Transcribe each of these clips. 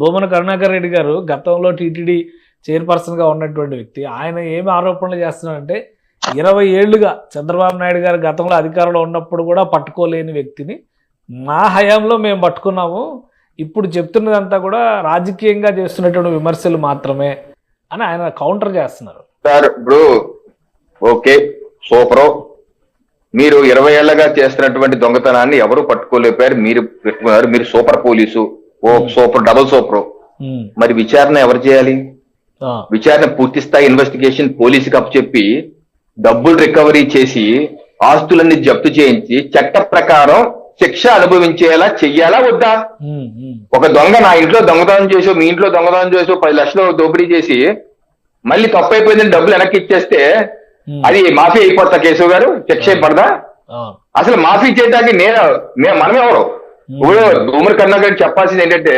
భూమన కరుణాకర్ రెడ్డి గారు గతంలో టీటీడీ చైర్పర్సన్గా ఉన్నటువంటి వ్యక్తి. ఆయన ఏమి ఆరోపణలు చేస్తున్నారంటే ఇరవై ఏళ్ళుగా చంద్రబాబు నాయుడు గారు గతంలో అధికారంలో ఉన్నప్పుడు కూడా పట్టుకోలేని వ్యక్తిని మా హయాంలో మేము పట్టుకున్నాము. ఇప్పుడు చెప్తున్నదంతా కూడా రాజకీయంగా చేస్తున్నటువంటి విమర్శలు మాత్రమే అని ఆయన కౌంటర్ చేస్తున్నారు. సార్ ఇప్పుడు ఓకే సూపరు. మీరు ఇరవై ఏళ్ళగా చేస్తున్నటువంటి దొంగతనాన్ని ఎవరు పట్టుకోలేపారు? మీరు పెట్టుకున్నారు మీరు సూపర్ పోలీసు. ఓ సూపర్ డబుల్ సూపర్. ఉమ్, మరి విచారణ ఎవరు చేయాలి? విచారణ పూర్తి స్థాయి ఇన్వెస్టిగేషన్ పోలీసుకి అప్పచెప్పి డబ్బులు రికవరీ చేసి ఆస్తులన్నీ జప్తు చేయించి చట్ట ప్రకారం శిక్ష అనుభవించేలా చెయ్యాలా వద్దా? ఉమ్, ఒక దొంగ నా ఇంట్లో దొంగతనం చేసో మీ ఇంట్లో దొంగతనం చేసో పది లక్షలు దోపిడీ చేసి మళ్ళీ తప్పు అయిపోయిందని డబ్బులు వెనక్కి ఇచ్చేస్తే అది మాఫీ అయిపోతా కేశవ్ గారు? శిక్ష ఆ, అసలు మాఫీ చేయడానికి నేను మే- మనం ఎవరు ఇప్పుడు భూమరి కర్ణాకర్ చెప్పాల్సింది ఏంటంటే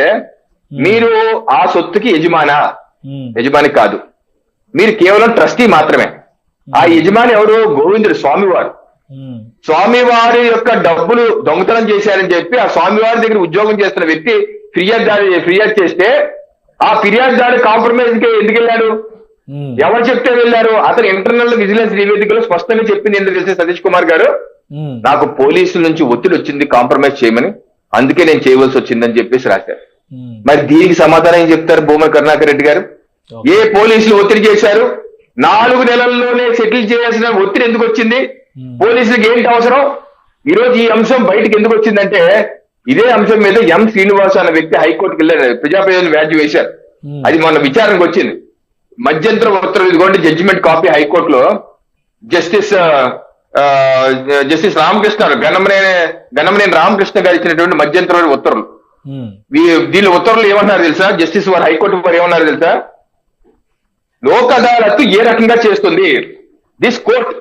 మీరు ఆ సొత్తుకి యజమానా? యజమాని కాదు. మీరు కేవలం ట్రస్టీ మాత్రమే. ఆ యజమాని ఎవరు? గోవిందుడు స్వామివారు. స్వామివారి యొక్క డబ్బులు దొంగతనం చేశారని చెప్పి ఆ స్వామివారి దగ్గర ఉద్యోగం చేస్తున్న వ్యక్తి ఫిర్యాదు ఫిర్యాదు చేస్తే ఆ ఫిర్యాదుదారు కాంప్రమైజ్కి ఎందుకు వెళ్ళాడు? ఎవరు చెప్తే వెళ్ళారు? అతను ఇంటర్నల్ విజిలెన్స్ నివేదికలో స్పష్టంగా చెప్పింది ఎందుకు తెలిసి సతీష్ కుమార్ గారు. నాకు పోలీసుల నుంచి ఒత్తిడి వచ్చింది కాంప్రమైజ్ చేయమని. అందుకే నేను చేయవలసి వచ్చిందని చెప్పేసి రాశారు. మరి దీనికి సమాధానం ఏం చెప్తారు భూమా కరుణాకర్ రెడ్డి గారు. ఏ పోలీసులు ఒత్తిడి చేశారు? నాలుగు నెలల్లోనే సెటిల్ చేయాల్సిన ఒత్తిడి ఎందుకు వచ్చింది? పోలీసులకు ఏంటి అవసరం? ఈ రోజు ఈ అంశం బయటకు ఎందుకు వచ్చిందంటే ఇదే అంశం మీద ఎం శ్రీనివాస్ అనే వ్యక్తి హైకోర్టుకి వెళ్ళారు. ప్రజాప్రయోజన వ్యాజ్యం వేశారు. అది మొన్న విచారణకు వచ్చింది. మధ్యంతర ఉత్తర్వులు ఇదిగోండి జడ్జిమెంట్ కాపీ హైకోర్టులో. జస్టిస్ జస్టిస్ రామకృష్ణ గణమనేని గణమనేని రామకృష్ణ గారు ఇచ్చినటువంటి మధ్యంతర ఉత్తర్వులు. దీని ఉత్తర్వులు ఏమన్నారు తెలుసా? జస్టిస్ వారు హైకోర్టు వారు ఏమన్నారు తెలుసా? లోక్ అదాలత్ ఏ రకంగా చేస్తుంది? దిస్ కోర్ట్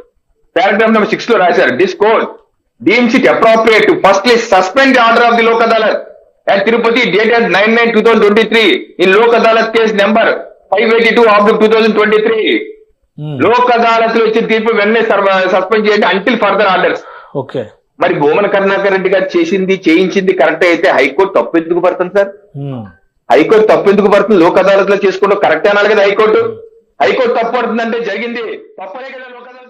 పారాగ్రాఫ్ నెంబర్ సిక్స్లో రాశారు this court deems it appropriate first suspend order of the Lok Adalat. at Tirupati dated 9-9-2023 five eighty two of two thousand twenty three. Lok అదాలత్లో ఇచ్చిన తీర్పు వెంటనే సస్పెండ్ చేయండి అంటిల్ ఫర్దర్ ఆర్డర్స్ ఓకే మరి భూమన కరుణాకర్ రెడ్డి గారు చేసింది చేయించింది కరెక్ట్ అయితే హైకోర్టు తప్పు ఎందుకు పడుతుంది సార్? ఉమ్, హైకోర్టు తప్పు ఎందుకు పడుతుంది? లోక్ అదాలత్లో చేసుకోవడం కరెక్ట్ అనాలి కదా హైకోర్టు. హైకోర్టు తప్పు పడుతుందంటే జరిగింది. తప్పనే కదా లోక్ అదాలత్